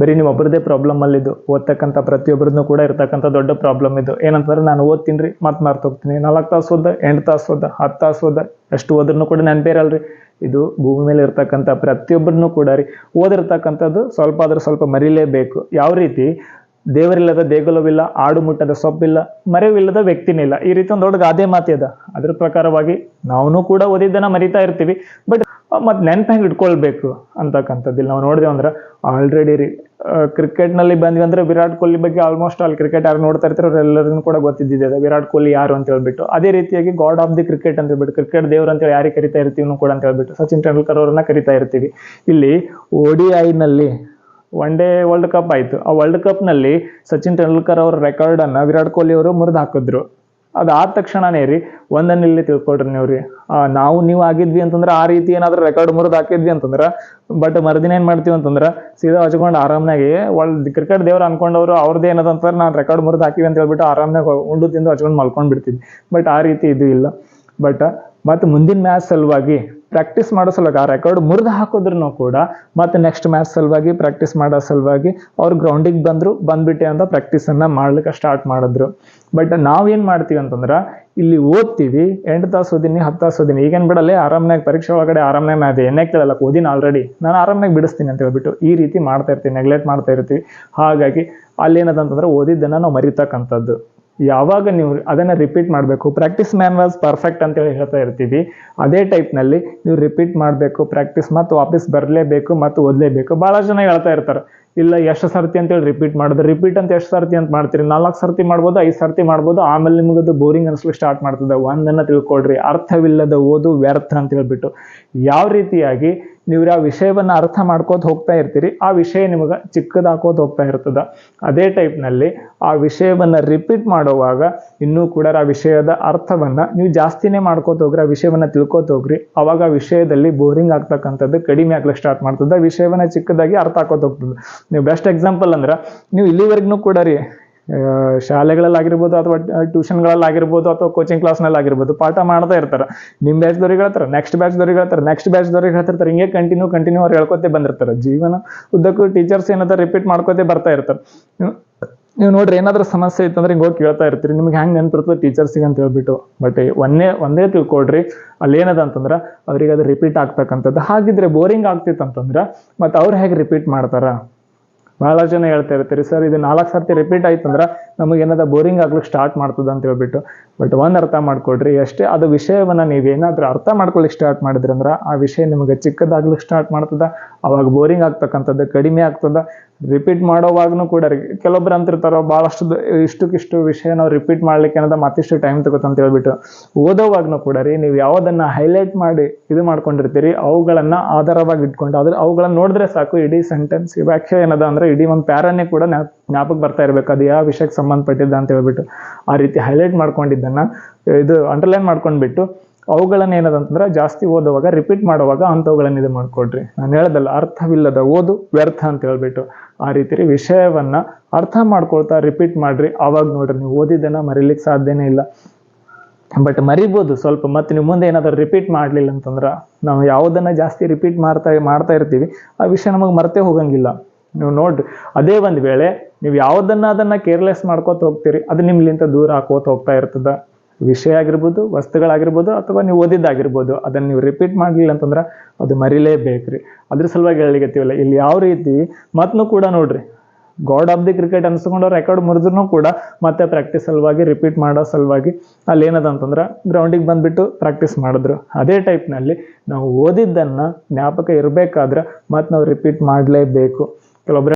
ಬರೀ ನೀವು ಒಬ್ಬರದೇ ಪ್ರಾಬ್ಲಮ್ ಅಲ್ಲಿದ್ದು ಓದ್ತಕ್ಕಂಥ ಪ್ರತಿಯೊಬ್ಬರದ್ದು ಕೂಡ ಇರ್ತಕ್ಕಂಥ ದೊಡ್ಡ ಪ್ರಾಬ್ಲಮ್ ಇದು. ಏನಂತಂದ್ರೆ ನಾನು ಓದ್ತೀನಿ ರೀ, ಮತ್ತೆ ಮರ್ತು ಹೋಗ್ತೀನಿ. ನಾಲ್ಕು ತಾಸು ಓದ ಎಂಟು ತಾಸು ಓದ ಹತ್ತು ತಾಸು ಓದ ಎಷ್ಟು ಓದ್ರೂ ಕೂಡ ನೆನಪೇರಲ್ರಿ ಇದು ಭೂಮಿ ಮೇಲೆ ಇರ್ತಕ್ಕಂಥ ಪ್ರತಿಯೊಬ್ಬರನ್ನು ಕೂಡ ರೀ, ಓದಿರ್ತಕ್ಕಂಥದ್ದು ಸ್ವಲ್ಪ ಆದ್ರೆ ಸ್ವಲ್ಪ ಮರಿಲೇಬೇಕು. ಯಾವ ರೀತಿ? ದೇವರಿಲ್ಲದ ದೇಗುಲವಿಲ್ಲ ಆಡು ಮುಟ್ಟದ ಸೊಪ್ಪಿಲ್ಲ, ಮರೆವಿಲ್ಲದ ವ್ಯಕ್ತಿನೇ ಇಲ್ಲ ಈ ರೀತಿ ಒಂದು ದೊಡ್ಡ ಗಾದೆ ಮಾತೆ ಅದ ಅದ್ರ ಪ್ರಕಾರವಾಗಿ ನಾವು ಕೂಡ ಓದಿದ್ದನ್ನ ಮರಿತಾ ಇರ್ತೀವಿ. ಬಟ್ ಮತ್ತೆ ನೆನಪು ಹೆಂಗೆ ಇಟ್ಕೊಳ್ಬೇಕು ಅಂತಕ್ಕಂಥದ್ದಿಲ್ಲ. ನಾವು ನೋಡಿದೆವು ಅಂದ್ರೆ ಆಲ್ರೆಡಿ ರೀ ಕ್ರಿಕೆಟ್ನಲ್ಲಿ ಬಂದ್ವಿ ಅಂದ್ರೆ ವಿರಾಟ್ ಕೊಹ್ಲಿ ಬಗ್ಗೆ ಆಲ್ಮೋಸ್ಟ್ ಆಲ್ ಕ್ರಿಕೆಟ್ ಯಾರು ನೋಡ್ತಾ ಇರ್ತಾರೋ ಎಲ್ಲರಿಗೂ ಕೂಡ ಗೊತ್ತಿದ್ದಿದೆ ವಿರಾಟ್ ಕೊಹ್ಲಿ ಯಾರು ಅಂತ ಹೇಳ್ಬಿಟ್ಟು. ಅದೇ ರೀತಿಯಾಗಿ ಗಾಡ್ ಆಫ್ ದಿ ಕ್ರಿಕೆಟ್ ಅಂತ ಹೇಳ್ಬಿಟ್ಟು ಕ್ರಿಕೆಟ್ ದೇವ್ರು ಅಂತೇಳಿ ಯಾರಿಗೆ ಕರಿತಾ ಇರ್ತೀವಿ ಕೂಡ ಅಂತ ಹೇಳ್ಬಿಟ್ಟು, ಸಚಿನ್ ತೆಂಡೂಲ್ಕರ್ ಅವ್ರನ್ನ ಕರಿತಾ ಇರ್ತೀವಿ. ಇಲ್ಲಿ ಓ ಡಿ ಐನಲ್ಲಿ ಒನ್ ಡೇ ವರ್ಲ್ಡ್ ಕಪ್ ಆಯಿತು. ಆ ವರ್ಲ್ಡ್ ಕಪ್ನಲ್ಲಿ ಸಚಿನ್ ತೆಂಡೂಲ್ಕರ್ ಅವ್ರ ರೆಕಾರ್ಡನ್ನು ವಿರಾಟ್ ಕೊಹ್ಲಿ ಅವರು ಮುರಿದು ಹಾಕಿದ್ರು. ಅದು ಆದ ತಕ್ಷಣನೇ ರೀ, ಒಂದನ್ನ ಇಲ್ಲಿ ತಿಳ್ಕೊಳ್ರಿ ನೀವು ರೀ. ನಾವು ನೀವು ಆಗಿದ್ವಿ ಅಂತಂದ್ರೆ ಆ ರೀತಿ ಏನಾದ್ರೂ ರೆಕಾರ್ಡ್ ಮುರಿದು ಹಾಕಿದ್ವಿ ಅಂತಂದ್ರೆ ಬಟ್ ಮರುದಿನ ಏನು ಮಾಡ್ತೀವಿ ಅಂತಂದ್ರೆ, ಸೀದಾ ಹಚ್ಕೊಂಡು ಆರಾಮ್ನಾಗಿ ಒಳ್ಳೆ ಕ್ರಿಕೆಟ್ ದೇವ್ರು ಅನ್ಕೊಂಡವರು ಅವ್ರದ್ದು ಏನದ ಅಂತಂದ್ರೆ ನಾನು ರೆಕಾರ್ಡ್ ಮುರಿದು ಹಾಕಿವಿ ಅಂತ ಹೇಳ್ಬಿಟ್ಟು ಆರಾಮ್ನಾಗ ಉಂಡು ತಿಂದು ಹಚ್ಕೊಂಡು ಮಲ್ಕೊಂಡು ಬಿಡ್ತಿದ್ವಿ ಬಟ್ ಆ ರೀತಿ ಇದು ಇಲ್ಲ. ಬಟ್ ಮತ್ತು ಮುಂದಿನ ಮ್ಯಾಚ್ ಸಲುವಾಗಿ ಪ್ರಾಕ್ಟೀಸ್ ಮಾಡೋ ಸಲುವಾಗಿ, ಆ ರೆಕಾರ್ಡ್ ಮುರಿದು ಹಾಕಿದ್ರು ಕೂಡ ಮತ್ತೆ ನೆಕ್ಸ್ಟ್ ಮ್ಯಾಚ್ ಸಲುವಾಗಿ ಪ್ರಾಕ್ಟೀಸ್ ಮಾಡೋ ಸಲುವಾಗಿ ಅವ್ರು ಗ್ರೌಂಡಿಗೆ ಬಂದರು, ಬಂದ್ಬಿಟ್ಟೆ ಅಂತ ಪ್ರಾಕ್ಟೀಸನ್ನು ಮಾಡ್ಲಿಕ್ಕೆ ಸ್ಟಾರ್ಟ್ ಮಾಡಿದ್ರು. ಬಟ್ ನಾವೇನು ಮಾಡ್ತೀವಿ ಅಂತಂದ್ರೆ, ಇಲ್ಲಿ ಓದ್ತೀವಿ, ಎಂಟು ತಾಸು ಓದಿನಿ, ಹತ್ತು ತಾಸು ಓದಿನಿ. ಈಗೇನು ಬಿಡಲ್ಲ, ಆರಾಮ್ನಾಗ ಪರೀಕ್ಷೆ ಒಳಗಡೆ ಆರಾಮ್ನಾಗ ನಾ ಅದು ಎಣ್ಣೆ ಕೇಳಲ್ಲ, ಓದಿನ ಆಲ್ರೆಡಿ ನಾನು ಆರಾಮ್ನಾಗ ಬಿಡಿಸ್ತೀನಿ ಅಂತ ಹೇಳ್ಬಿಟ್ಟು ಈ ರೀತಿ ಮಾಡ್ತಾ ಇರ್ತೀವಿ ನೆಗ್ಲೆಕ್ಟ್ ಮಾಡ್ತಾ ಇರ್ತೀವಿ. ಹಾಗಾಗಿ ಅಲ್ಲೇನದಂತಂದ್ರೆ ಓದಿದ್ದನ್ನು ನಾವು ಮರಿತಕ್ಕಂಥದ್ದು. ಯಾವಾಗ ನೀವು ಅದನ್ನು ರಿಪೀಟ್ ಮಾಡಬೇಕು? ಪ್ರಾಕ್ಟೀಸ್ ಮ್ಯಾನ್ ವಾಸ್ ಪರ್ಫೆಕ್ಟ್ ಅಂತೇಳಿ ಹೇಳ್ತಾ ಇರ್ತೀವಿ. ಅದೇ ಟೈಪ್ನಲ್ಲಿ ನೀವು ರಿಪೀಟ್ ಮಾಡಬೇಕು ಪ್ರಾಕ್ಟೀಸ್ ಮತ್ತು ವಾಪಸ್ ಬರಲೇಬೇಕು ಮತ್ತು ಓದಲೇಬೇಕು. ಭಾಳ ಜನ ಹೇಳ್ತಾ ಇರ್ತಾರೆ, ಇಲ್ಲ ಎಷ್ಟು ಸರ್ತಿ ಅಂತೇಳಿ ರಿಪೀಟ್ ಮಾಡೋದು ರಿಪೀಟ್ ಅಂತ ಎಷ್ಟು ಸರ್ತಿ ಅಂತ ಮಾಡ್ತೀರಿ? ನಾಲ್ಕು ಸರ್ತಿ ಮಾಡ್ಬೋದು, ಐದು ಸರ್ತಿ ಮಾಡ್ಬೋದು, ಆಮೇಲೆ ನಿಮಗದು ಬೋರಿಂಗ್ ಅನ್ಸ್ಲಿಕ್ಕೆ ಸ್ಟಾರ್ಟ್ ಮಾಡ್ತದೆ. ಒಂದನ್ನು ತಿಳ್ಕೊಳ್ರಿ, ಅರ್ಥವಿಲ್ಲದ ಓದು ವ್ಯರ್ಥ ಅಂತ ಹೇಳ್ಬಿಟ್ಟು. ಯಾವ ರೀತಿಯಾಗಿ ನೀವು ಆ ವಿಷಯವನ್ನು ಅರ್ಥ ಮಾಡ್ಕೋತ ಹೋಗ್ತಾ ಇರ್ತೀರಿ, ಆ ವಿಷಯ ನಿಮಗೆ ಚಿಕ್ಕದಾಕೋತ ಹೋಗ್ತಾ ಇರ್ತದ. ಅದೇ ಟೈಪ್ನಲ್ಲಿ ಆ ವಿಷಯವನ್ನು ರಿಪೀಟ್ ಮಾಡುವಾಗ ಇನ್ನೂ ಕೂಡ ಆ ವಿಷಯದ ಅರ್ಥವನ್ನು ನೀವು ಜಾಸ್ತಿನೇ ಮಾಡ್ಕೋತ ಹೋಗ್ರಿ, ಆ ವಿಷಯವನ್ನು ತಿಳ್ಕೋತ ಹೋಗ್ರಿ. ಅವಾಗ ಆ ವಿಷಯದಲ್ಲಿ ಬೋರಿಂಗ್ ಆಗ್ತಕ್ಕಂಥದ್ದು ಕಡಿಮೆ ಆಗ್ಲಿಕ್ಕೆ ಸ್ಟಾರ್ಟ್ ಮಾಡ್ತದೆ ವಿಷಯವನ್ನು ಚಿಕ್ಕದಾಗಿ ಅರ್ಥ ಆಕೋತ ಹೋಗ್ತದೆ. ನೀವು ಬೆಸ್ಟ್ ಎಕ್ಸಾಂಪಲ್ ಅಂದ್ರೆ, ನೀವು ಇಲ್ಲಿವರೆಗೂ ಕೂಡ ರೀ ಶಾಲೆಗಳಲ್ಲಾಗಿರ್ಬೋದು ಅಥವಾ ಟ್ಯೂಷನ್ಗಳಲ್ಲಾಗಿರ್ಬೋದು ಅಥವಾ ಕೋಚಿಂಗ್ ಕ್ಲಾಸ್ನಲ್ಲಿ ಆಗಿರ್ಬೋದು ಪಾಠ ಮಾಡ್ತಾ ಇರ್ತಾರೆ. ನಿಮ್ಮ ಬ್ಯಾಚ್ದವ್ರಿಗೆ ಹೇಳ್ತಾರೆ ನೆಕ್ಸ್ಟ್ ಬ್ಯಾಚ್ದವ್ರಿಗೆ ಹೇಳ್ತಾರೆ ನೆಕ್ಸ್ಟ್ ಬ್ಯಾಚ್ ಬ್ಯಾಚ್ದವ್ರಿಗೆ ಹೇಳ್ತಿರ್ತಾರೆ, ಹಿಂಗೆ ಕಂಟಿನ್ಯೂ ಕಂಟಿನ್ಯೂ ಅವ್ರು ಹೇಳ್ಕೊತೇ ಬಂದಿರ್ತಾರೆ. ಜೀವನ ಉದ್ದಕ್ಕೂ ಟೀಚರ್ಸ್ ಏನಂತ ರಿಪೀಟ್ ಮಾಡ್ಕೋತೇ ಬರ್ತಾ ಇರ್ತಾರೆ. ನೀವು- ನೋಡ್ರಿ ಏನಾದ್ರೂ ಸಮಸ್ಯೆ ಇತ್ತಂದ್ರೆ ಹಿಂಗೆ ಹೋಗಿ ಕೇಳ್ತಾ ಇರ್ತೀರಿ. ನಿಮ್ಗೆ ಹೆಂಗೆ ನೆನಪಿರ್ತದೆ ಟೀಚರ್ಸಿಗೆ ಅಂತ ಹೇಳ್ಬಿಟ್ಟು. ಬಟ್ ಒಂದೇ ಒಂದೇ ತಿಳ್ಕೊಳ್ರಿ, ಅಲ್ಲಿ ಏನದ ಅಂತಂದ್ರೆ ಅವ್ರಿಗೆ ಅದು ರಿಪೀಟ್ ಆಗ್ತಕ್ಕಂಥದ್ದು ಹಾಗಿದ್ರೆ ಬೋರಿಂಗ್ ಆಗ್ತಿತ್ತು ಅಂತಂದ್ರೆ ಮತ್ತೆ ಅವ್ರು ಹೇಗೆ ರಿಪೀಟ್ ಮಾಡ್ತಾರ? ಬಹಳ ಜನ ಹೇಳ್ತಾ ಇರ್ತೀರಿ ಸರ್ ಇದು ನಾಲ್ಕು ಸರ್ತಿ ರಿಪೀಟ್ ಆಯ್ತಂದ್ರೆ ನಮಗೆ ಏನದ ಬೋರಿಂಗ್ ಆಗ್ಲಿಕ್ಕೆ ಸ್ಟಾರ್ಟ್ ಮಾಡ್ತದೆ ಅಂತ ಹೇಳ್ಬಿಟ್ಟು. ಬಟ್ ಒಂದು ಅರ್ಥ ಮಾಡ್ಕೊಡ್ರಿ ಎಷ್ಟೇ ಅದು ವಿಷಯವನ್ನು ನೀವೇನಾದ್ರೂ ಅರ್ಥ ಮಾಡ್ಕೊಳ್ಳಿಕ್ಕೆ ಸ್ಟಾರ್ಟ್ ಮಾಡಿದ್ರಿ ಅಂದ್ರೆ ಆ ವಿಷಯ ನಿಮಗೆ ಚಿಕ್ಕದಾಗ್ಲಿಕ್ಕೆ ಸ್ಟಾರ್ಟ್ ಮಾಡ್ತದ. ಅವಾಗ ಬೋರಿಂಗ್ ಆಗ್ತಕ್ಕಂಥದ್ದು ಕಡಿಮೆ ಆಗ್ತದ. ರಿಪೀಟ್ ಮಾಡೋವಾಗ್ನೂ ಕೂಡ ಕೆಲವೊಬ್ರು ಅಂತಿರ್ತಾರೋ, ಭಾಳಷ್ಟು ಇಷ್ಟಕ್ಕಿಷ್ಟು ವಿಷಯ ನಾವು ರಿಪೀಟ್ ಮಾಡ್ಲಿಕ್ಕೆ ಏನದ ಮತ್ತಿಷ್ಟು ಟೈಮ್ ತಗೋತಂತ ಹೇಳ್ಬಿಟ್ಟು. ಓದೋವಾಗ್ನೂ ಕೂಡ ರೀ, ನೀವು ಯಾವುದನ್ನು ಹೈಲೈಟ್ ಮಾಡಿ ಇದು ಮಾಡ್ಕೊಂಡಿರ್ತೀರಿ, ಅವುಗಳನ್ನ ಆಧಾರವಾಗಿ ಇಟ್ಕೊಂಡು ಅದ್ರ ಅವುಗಳನ್ನ ನೋಡಿದ್ರೆ ಸಾಕು, ಇಡೀ ಸೆಂಟೆನ್ಸ್ ವ್ಯಾಖ್ಯೆ ಏನದ ಅಂದ್ರೆ ಇಡೀ ಒಂದು ಪ್ಯಾರನ್ನೇ ಕೂಡ ಜ್ಞಾಪಕ ಬರ್ತಾ ಇರಬೇಕು, ಅದು ಯಾವ ವಿಷಯಕ್ಕೆ ಸಂಬಂಧಪಟ್ಟಿದ್ದ ಅಂತ ಹೇಳ್ಬಿಟ್ಟು ಆ ರೀತಿ ಹೈಲೈಟ್ ಮಾಡ್ಕೊಂಡಿದ್ದನ್ನ ಇದು ಅಂಡರ್ಲೈನ್ ಮಾಡ್ಕೊಂಡ್ಬಿಟ್ಟು ಅವುಗಳನ್ನ ಏನದಂತಂದ್ರೆ ಜಾಸ್ತಿ ಓದುವಾಗ ರಿಪೀಟ್ ಮಾಡುವಾಗ ಅಂಥವುಗಳನ್ನ ಇದು ಮಾಡ್ಕೊಡ್ರಿ ನಾನು ಹೇಳ್ದಲ್ಲ, ಅರ್ಥವಿಲ್ಲದ ಓದು ವ್ಯರ್ಥ ಅಂತ ಹೇಳ್ಬಿಟ್ಟು ಆ ರೀತಿ ವಿಷಯವನ್ನ ಅರ್ಥ ಮಾಡ್ಕೊಳ್ತಾ ರಿಪೀಟ್ ಮಾಡ್ರಿ. ಅವಾಗ ನೋಡ್ರಿ, ನೀವು ಓದಿದ್ದನ್ನ ಮರಿಲಿಕ್ಕೆ ಸಾಧ್ಯನೇ ಇಲ್ಲ. ಬಟ್ ಮರಿಬೋದು ಸ್ವಲ್ಪ, ಮತ್ತೆ ನೀವು ಮುಂದೆ ಏನಾದರೂ ರಿಪೀಟ್ ಮಾಡಲಿಲ್ಲ ಅಂತಂದ್ರೆ ನಾವು ಯಾವುದನ್ನ ಜಾಸ್ತಿ ರಿಪೀಟ್ ಮಾಡ್ತಾ ಮಾಡ್ತಾ ಇರ್ತೀವಿ, ಆ ವಿಷಯ ನಮಗೆ ಮರ್ತೇ ಹೋಗಂಗಿಲ್ಲ. ನೀವು ನೋಡ್ರಿ ಅದೇ ಒಂದು ವೇಳೆ ನೀವು ಯಾವುದನ್ನ ಅದನ್ನ ಕೇರ್ಲೆಸ್ ಮಾಡ್ಕೋತ ಹೋಗ್ತೀರಿ, ಅದು ನಿಮ್ಲಿಂತ ದೂರ ಹಾಕೋತ ಹೋಗ್ತಾ ಇರ್ತದ. ವಿಷಯ ಆಗಿರ್ಬೋದು, ವಸ್ತುಗಳಾಗಿರ್ಬೋದು, ಅಥವಾ ನೀವು ಓದಿದ್ದಾಗಿರ್ಬೋದು, ಅದನ್ನು ನೀವು ರಿಪೀಟ್ ಮಾಡಲಿಲ್ಲ ಅಂತಂದ್ರೆ ಅದು ಮರಿಲೇಬೇಕ್ರಿ. ಅದ್ರ ಸಲುವಾಗಿ ಹೇಳಿಗತ್ತೀವಲ್ಲ ಇಲ್ಲಿ ಯಾವ ರೀತಿ ಮತ್ತೂ ಕೂಡ ನೋಡ್ರಿ. ಗಾಡ್ ಆಫ್ ದಿ ಕ್ರಿಕೆಟ್ ಅನ್ಸ್ಕೊಂಡು ರೆಕಾರ್ಡ್ ಮುರಿದ್ರು ಕೂಡ ಮತ್ತೆ ಪ್ರಾಕ್ಟೀಸ್ ಸಲುವಾಗಿ ರಿಪೀಟ್ ಮಾಡೋ ಸಲುವಾಗಿ ಅಲ್ಲಿ ಏನದ ಅಂತಂದ್ರೆ ಗ್ರೌಂಡಿಗೆ ಬಂದ್ಬಿಟ್ಟು ಪ್ರಾಕ್ಟೀಸ್ ಮಾಡಿದ್ರು. ಅದೇ ಟೈಪ್ನಲ್ಲಿ ನಾವು ಓದಿದ್ದನ್ನು ಜ್ಞಾಪಕ ಇರಬೇಕಾದ್ರೆ ಮತ್ತೆ ನಾವು ರಿಪೀಟ್ ಮಾಡಲೇಬೇಕು. ಕೆಲವೊಬ್ರು